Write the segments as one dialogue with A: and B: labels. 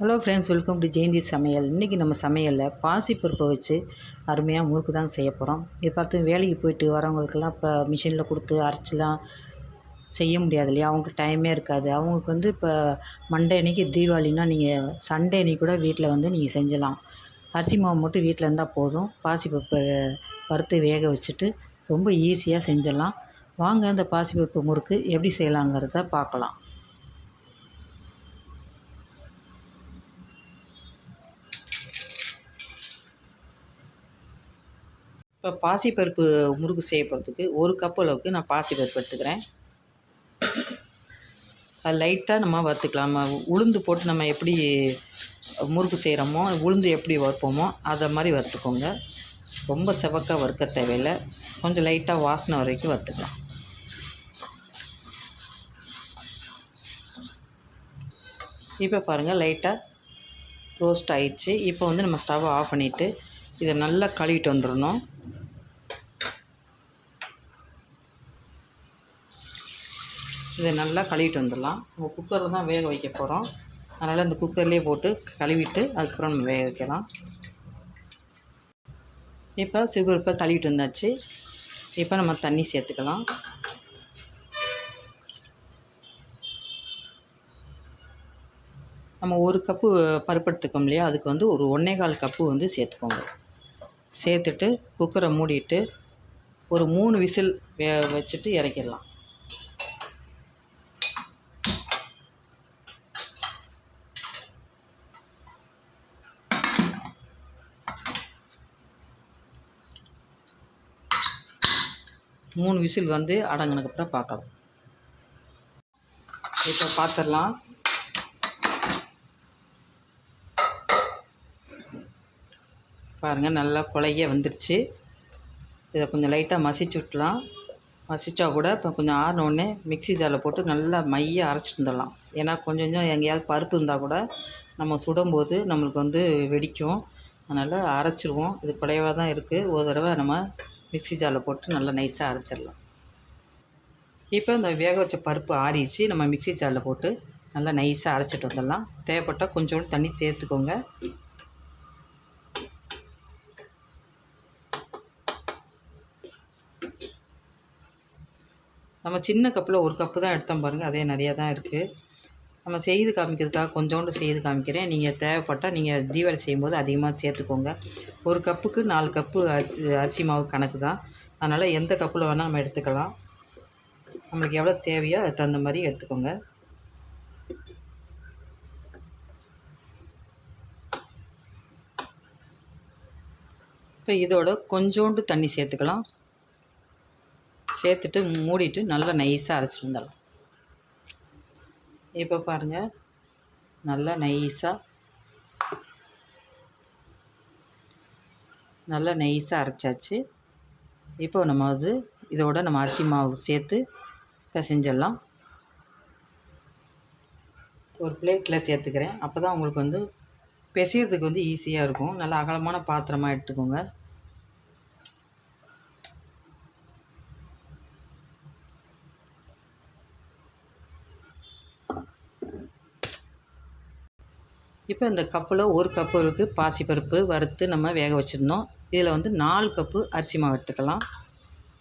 A: Hello friends welcome to Jayanthi சமையல் இன்றைக்கி நம்ம சமையலில் பாசிப்பருப்பை வச்சு அருமையாக முறுக்கு தான் செய்ய போகிறோம் இது பார்த்து வேலைக்கு போயிட்டு வரவங்களுக்கெல்லாம் இப்போ மிஷினில் கொடுத்து அரைச்சிலாம் செய்ய முடியாது இல்லையா? அவங்களுக்கு டைமே இருக்காது. அவங்களுக்கு வந்து இப்போ மண்டே அன்னைக்கு தீபாவளினா நீங்கள் சண்டே அன்னைக்கு கூட வீட்டில் வந்து நீங்கள் செஞ்சலாம். அரிசி மாவு மட்டும் வீட்டில் இருந்தால் போதும். பாசிப்பருப்பை பருத்து வேக வச்சுட்டு ரொம்ப ஈஸியாக செஞ்சிடலாம் வாங்க அந்த பாசிப்பருப்பு முறுக்கு எப்படி செய்யலாங்கிறத பார்க்கலாம். பாசிப்பருப்பு முறுக்கு செய்ய போகிறதுக்கு ஒரு கப் அளவுக்கு நான் பாசிப்பருப்பு எடுத்துக்கிறேன். அது லைட்டாக நம்ம வறுத்துக்கலாம். நம்ம உளுந்து போட்டு நம்ம எப்படி முறுக்கு செய்கிறோமோ உளுந்து எப்படி வறுப்போமோ அதை மாதிரி வறுத்துக்கோங்க. ரொம்ப செவக்காக வறுக்க தேவையில்லை. கொஞ்சம் லைட்டாக வாசனை வரைக்கும் வறுத்துக்கலாம். இப்போ பாருங்கள் லைட்டாக ரோஸ்ட் ஆயிடுச்சு. இப்போ வந்து நம்ம ஸ்டவ்வை ஆஃப் பண்ணிவிட்டு இதை நல்லா கழுவிட்டு வந்துடணும். இதை நல்லா கழுவிட்டு வந்துடலாம். நம்ம குக்கரில் தான் வேக வைக்க போகிறோம் அதனால் அந்த குக்கர்லேயே போட்டு கழுவிட்டு அதுக்கப்புறம் நம்ம வேக வைக்கலாம். இப்போ சிகுருப்பை கழுவிட்டு வந்தாச்சு. இப்போ நம்ம தண்ணி சேர்த்துக்கலாம். நம்ம ஒரு கப்பு பருப்பு எடுத்துக்கோம் இல்லையா? அதுக்கு வந்து ஒரு ஒன்றே கால் கப்பு வந்து சேர்த்துக்கோங்க. சேர்த்துட்டு குக்கரை மூடிட்டு ஒரு மூணு விசில் வே வச்சுட்டு இறக்கிடலாம். மூணு விசில் வந்து அடங்கினதுக்கப்புறம் பார்க்கலாம். இப்போ பார்த்துடலாம். பாருங்கள் நல்லா குழைய வந்துருச்சு. இதை கொஞ்சம் லைட்டாக மசிச்சு விட்டலாம் மசித்தா கூட இப்போ கொஞ்சம் ஆறினோடனே மிக்ஸி ஜாரில் போட்டு நல்லா மைய அரைச்சிட்டு வந்துடலாம். ஏன்னா கொஞ்சம் கொஞ்சம் எங்கேயாவது பருப்பு இருந்தால் கூட நம்ம சுடும்போது நம்மளுக்கு வந்து வெடிக்கும். அதனால் அரைச்சிருவோம். இது குறைவாக தான் இருக்குது ஒரு தடவை நம்ம மிக்ஸி ஜாரில் போட்டு நல்லா நைஸாக அரைச்சிடலாம். இப்போ இந்த வேக வச்ச பருப்பு ஆறிச்சு நம்ம மிக்ஸி ஜாரில் போட்டு நல்லா நைஸாக அரைச்சிட்டு வந்துடலாம். தேவைப்பட்டால் கொஞ்சோண்டு தண்ணி சேர்த்துக்கோங்க. நம்ம சின்ன கப்பில் ஒரு கப்பு தான் எடுத்தோம் பாருங்கள் அதே நிறையா தான் இருக்குது நம்ம செய்து காமிக்கிறதுக்காக கொஞ்சோண்டு செய்து காமிக்கிறேன். நீங்கள் தேவைப்பட்டால் நீங்கள் தீபாவளி செய்யும்போது அதிகமாக சேர்த்துக்கோங்க. ஒரு கப்புக்கு நாலு கப்பு அரிசி அரிசி மாவு கணக்கு தான். அதனால் எந்த கப்பில் வேணால் நம்ம எடுத்துக்கலாம். நம்மளுக்கு எவ்வளோ தேவையோ அதுக்கு தகுந்த மாதிரி எடுத்துக்கோங்க. இப்போ இதோட கொஞ்சோண்டு தண்ணி சேர்த்துக்கலாம். சேர்த்துட்டு மூடிட்டு நல்லா நைஸாக அரைச்சிட்டு வந்துடலாம். இப்போ பாருங்கள் நல்லா நைஸாக நல்லா நைஸாக அரைச்சாச்சு. இப்போ நம்ம வந்து இதோட நம்ம அரிசி மாவு சேர்த்து பிசைஞ்சிடலாம். ஒரு பிளேட்டில் சேர்த்துக்கிறேன். அப்போ தான் உங்களுக்கு வந்து பிசையிறதுக்கு வந்து ஈஸியாக இருக்கும். நல்லா அகலமான பாத்திரமாக எடுத்துக்கோங்க. இப்போ இந்த கப்பில் ஒரு கப்பு இருக்குது பாசிப்பருப்பு வறுத்து நம்ம வேக வச்சுருந்தோம். இதில் வந்து நாலு கப்பு அரிசி மாவு எடுத்துக்கலாம்.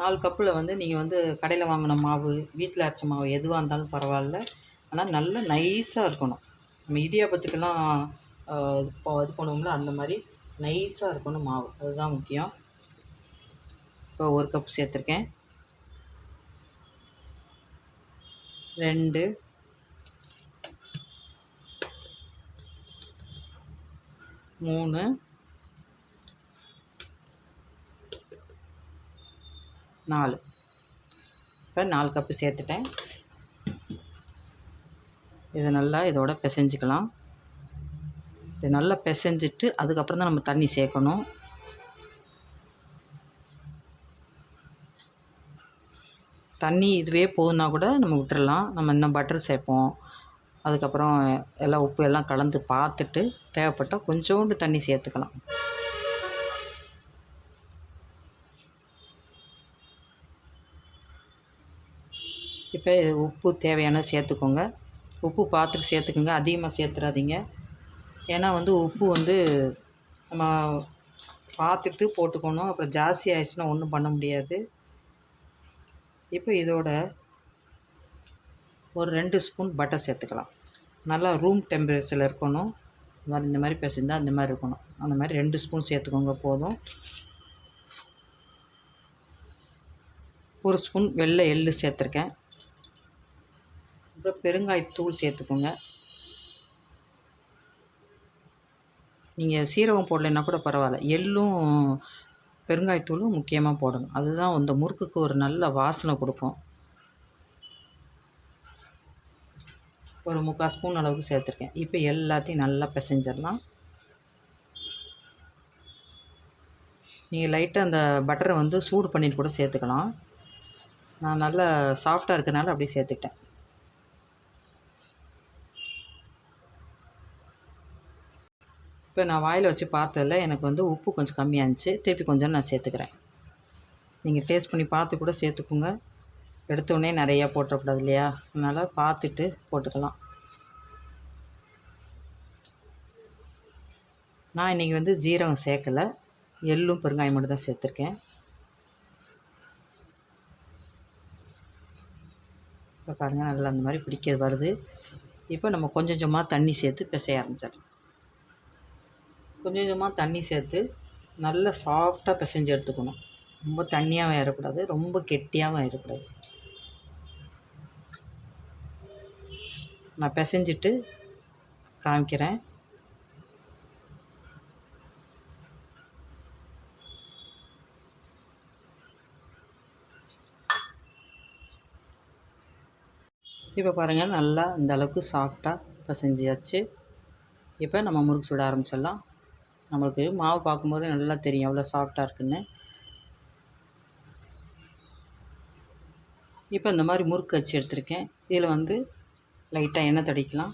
A: நாலு கப்பில் வந்து நீங்கள் வந்து கடையில் வாங்கின மாவு வீட்டில் அரைச்ச மாவு எதுவாக இருந்தாலும் பரவாயில்ல. ஆனால் நல்லா நைஸாக இருக்கணும். நம்ம இடியாப்பத்துக்கெல்லாம் இது பண்ணுவோம்ல அந்த மாதிரி நைஸாக இருக்கணும் மாவு. அதுதான் முக்கியம். இப்போ ஒரு கப் சேர்த்துருக்கேன். ரெண்டு மூணு. நாலு. இப்போ நாலு கப்பு சேர்த்துட்டேன். இதை நல்லா இதோட பிசைஞ்சிக்கலாம். இது நல்லா பிசைஞ்சிட்டு அதுக்கப்புறம் தான் நம்ம தண்ணி சேர்க்கணும். தண்ணி இதுவே போதுன்னா கூட நம்ம விட்டுறலாம். நம்ம இன்னும் பட்டர் சேர்ப்போம். அதுக்கப்புறம் எல்லாம் உப்பு எல்லாம் கலந்து பார்த்துட்டு தேவைப்பட்டால் கொஞ்சோண்டு தண்ணி சேர்த்துக்கலாம். இப்போ உப்பு தேவையான சேர்த்துக்கோங்க. உப்பு பார்த்துட்டு சேர்த்துக்குங்க. அதிகமாக சேர்த்துறாதீங்க. ஏன்னா வந்து உப்பு வந்து நம்ம பார்த்துட்டு போட்டுக்கணும். அப்புறம் ஜாஸ்தி ஆயிடுச்சுன்னா ஒன்றும் பண்ண முடியாது. இப்போ இதோட ஒரு ரெண்டு ஸ்பூன் பட்டர் சேர்த்துக்கலாம். நல்லா ரூம் டெம்பரேச்சரில் இருக்கணும். இந்த மாதிரி இந்த மாதிரி பிசைந்தா அந்த மாதிரி இருக்கணும். அந்த மாதிரி ரெண்டு ஸ்பூன் சேர்த்துக்கோங்க போதும். ஒரு ஸ்பூன் வெள்ளை எள்ளு சேர்த்துருக்கேன். அப்புறம் பெருங்காயத்தூள் சேர்த்துக்கோங்க. நீங்கள் சீரகம் போடலைன்னா கூட பரவாயில்ல. எள்ளும் பெருங்காயத்தூளும் முக்கியமாக போடணும். அதுதான் அந்த முறுக்குக்கு ஒரு நல்ல வாசனை கொடுக்கும். ஒரு முக்கால் ஸ்பூன் அளவுக்கு சேர்த்துருக்கேன். இப்போ எல்லாத்தையும் நல்லா பிசைஞ்சிடலாம். நீங்கள் லைட்டாக அந்த பட்டரை வந்து சூடு பண்ணிட்டு கூட சேர்த்துக்கலாம். நான் நல்லா சாஃப்டாக இருக்கிறனால அப்படியே சேர்த்துக்கிட்டேன். இப்போ நான் வாயில் வச்சு பார்த்ததில் எனக்கு வந்து உப்பு கொஞ்சம் கம்மியாக இருந்துச்சு திருப்பி கொஞ்சம் நான் சேர்த்துக்கிறேன். நீங்கள் டேஸ்ட் பண்ணி பார்த்து கூட சேர்த்துக்குங்க. எடுத்தோடனே நிறையா போட்டுறக்கூடாது இல்லையா? அதனால் பார்த்துட்டு போட்டுக்கலாம். நான் இன்றைக்கி வந்து ஜீரகம் சேர்க்கலை. எள்ளும் பெருங்காயம் மட்டும் தான் சேர்த்துருக்கேன். இப்போ பாருங்கள் நல்லா அந்த மாதிரி பிடிக்கிறது வருது. இப்போ நம்ம கொஞ்சம் கொஞ்சமாக தண்ணி சேர்த்து பிசைய ஆரம்பிச்சிடலாம். கொஞ்சம் கொஞ்சமாக தண்ணி சேர்த்து நல்லா சாஃப்டாக பிசைஞ்சு எடுத்துக்கணும். ரொம்ப தண்ணியாகவும் ஆயிடக்கூடாது ரொம்ப கெட்டியாகவும் ஆயிடக்கூடாது நான் பிசைஞ்சிட்டு காமிக்கிறேன். இப்போ பாருங்கள் நல்லா இந்த அளவுக்கு சாஃப்டாக பிசைஞ்சியாச்சு. இப்போ நம்ம முறுக்கு சுட ஆரம்பிச்சிடலாம். நம்மளுக்கு மாவு பார்க்கும்போது நல்லா தெரியும் எவ்வளோ சாஃப்டாக இருக்குன்னு. இப்போ இந்த மாதிரி முறுக்கு வச்சு எடுத்திருக்கேன். இதில் வந்து லைட்டாக எண்ணெய் தடைக்கலாம்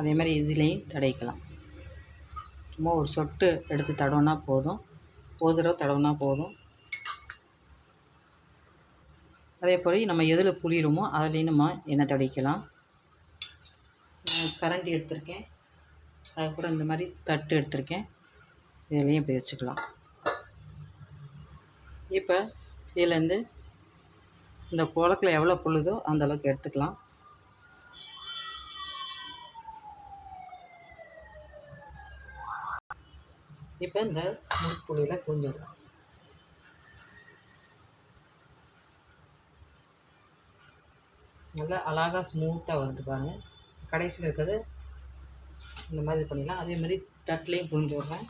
A: அதே மாதிரி இதுலேயும் தடைக்கலாம் சும்மா ஒரு சொட்டு எடுத்து தடவுனா போதும். ஒரு தடவை தடவினா போதும். அதே போல் நம்ம எதில் புளியிறோமோ அதுலேயும் நம்ம எண்ணெய் தடைக்கலாம் கரண்டி எடுத்திருக்கேன். அதுக்கப்புறம் இந்த மாதிரி தட்டு எடுத்திருக்கேன். இதுலேயும் போய் வச்சுக்கலாம். இப்போ இதுலேருந்து இந்த குளத்தில் எவ்வளோ புழுதோ அந்தளவுக்கு எடுத்துக்கலாம். இப்போ இந்த முறுக்கு புளியில் நல்லா அழகாக ஸ்மூத்தாக வருது பாருங்கள் கடைசியில் இருக்கிறது இந்த மாதிரி பண்ணிடலாம். அதே மாதிரி தட்டிலையும் புரிஞ்சு விட்றேன்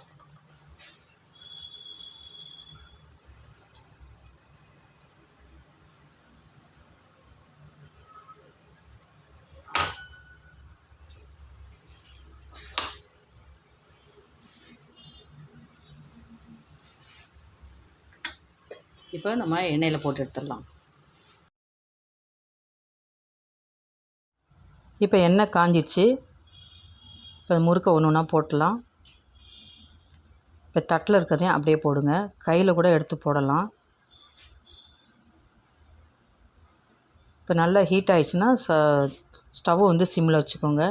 A: இப்போ நம்ம எண்ணெயில் போட்டு எடுத்துடலாம். இப்போ எண்ணெய் காஞ்சிச்சு. இப்போ முறுக்கை ஒன்று ஒன்றா போட்டுடலாம். இப்போ தட்டில் இருக்கிறதையும் அப்படியே போடுங்க. கையில் கூட எடுத்து போடலாம். இப்போ நல்லா ஹீட் ஆயிடுச்சுன்னா ச ஸ்டவ் வந்து சிம்மில் வச்சுக்கோங்க.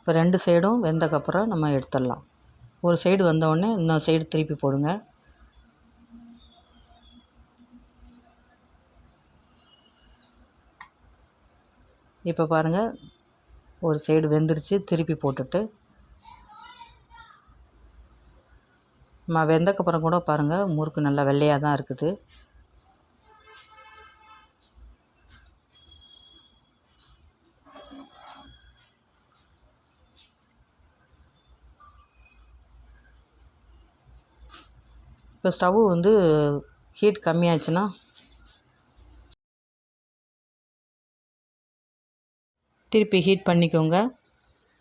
A: இப்போ ரெண்டு சைடும் வெந்தக்கப்புறம் நம்ம எடுத்துடலாம். ஒரு சைடு வந்தோடனே இன்னொரு சைடு திருப்பி போடுங்க. இப்போ பாருங்கள் ஒரு சைடு வெந்துருச்சு திருப்பி போட்டுட்டு. நம்ம வெந்தக்கப்புறம் கூட பாருங்கள் முறுக்கு நல்லா வெள்ளையாக தான் இருக்குது. இப்போ ஸ்டவ் வந்து ஹீட் கம்மியாச்சுன்னா திருப்பி ஹீட் பண்ணிக்கோங்க.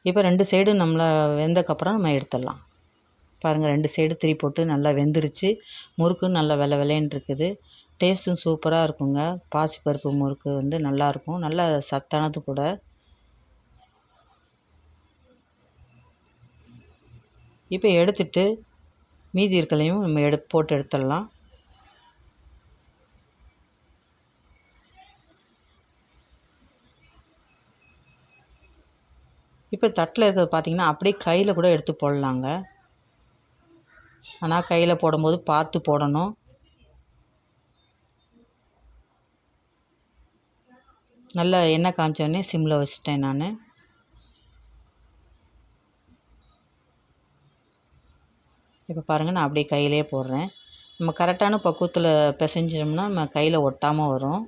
A: இப்போ ரெண்டு சைடும் நம்மளை வெந்தக்கப்புறம் நம்ம எடுத்துடலாம். பாருங்கள் ரெண்டு சைடு திரி போட்டு நல்லா வெந்துருச்சு. முறுக்கும் நல்லா வெள்ளை வெள்ளைன்னு இருக்குது. டேஸ்ட்டும் சூப்பராக இருக்குங்க. பாசிப்பருப்பு முறுக்கு வந்து நல்லாயிருக்கும் நல்லா சத்தானது கூட. இப்போ எடுத்துட்டு மீதி இருக்கலையும் நம்ம எடு போட்டு எடுத்துடலாம். இப்போ தட்டில் இருக்கிறது பார்த்தீங்கன்னா அப்படியே கையில் கூட எடுத்து போடலாங்க. ஆனால் கையில் போடும்போது பார்த்து போடணும். நல்லா எண்ணெய் காஞ்சோடனே சிம்மில் வச்சுட்டேன் நான். இப்போ பாருங்கள் நான் அப்படியே கையிலே போடுறேன். நம்ம கரெக்டான பக்குவத்தில் பிசைஞ்சோம்னா நம்ம கையில் ஒட்டாமல் வரும்.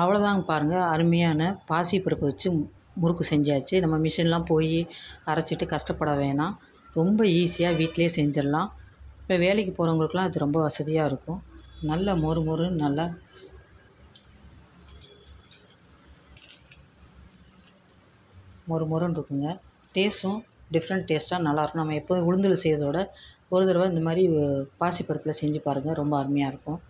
A: அவ்வளோதாங்க பாருங்கள் அருமையான பாசிப்பருப்பு வச்சு முறுக்கு செஞ்சாச்சு. நம்ம மிஷின்லாம் போய் அரைச்சிட்டு கஷ்டப்பட வேணாம். ரொம்ப ஈஸியாக வீட்டிலே செஞ்சிடலாம். இப்போ வேலைக்கு போகிறவங்களுக்குலாம் அது ரொம்ப வசதியாக இருக்கும். நல்ல மொறு மொறுன்னு நல்லா மொறு மொறுன்னு இருக்குங்க. டேஸ்ட்டும் டிஃப்ரெண்ட் டேஸ்ட்டாக நல்லாயிருக்கும் நம்ம எப்போ உளுந்தில் செய்கிறதோட ஒரு தடவை இந்த மாதிரி பாசிப்பருப்பில் செஞ்சு பாருங்கள் ரொம்ப அருமையாக இருக்கும்.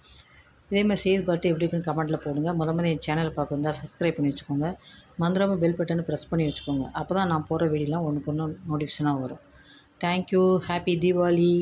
A: இதே மாதிரி செய்து பார்த்து எப்படி இருக்குன்னு கமெண்ட்டில் போடுங்க. முத முத என் சேனல் பார்க்க வந்தால் சப்ஸ்கிரைப் பண்ணி வச்சுக்கோங்க. மறந்துடாமல் பெல் பட்டனை ப்ரெஸ் பண்ணி வச்சுக்கோங்க. அப்போ தான் நான் போடுற வீடியோலாம் ஒன்றுக்கு ஒன்று நோட்டிஃபிகேஷனாக வரும். Thank you happy Deepavali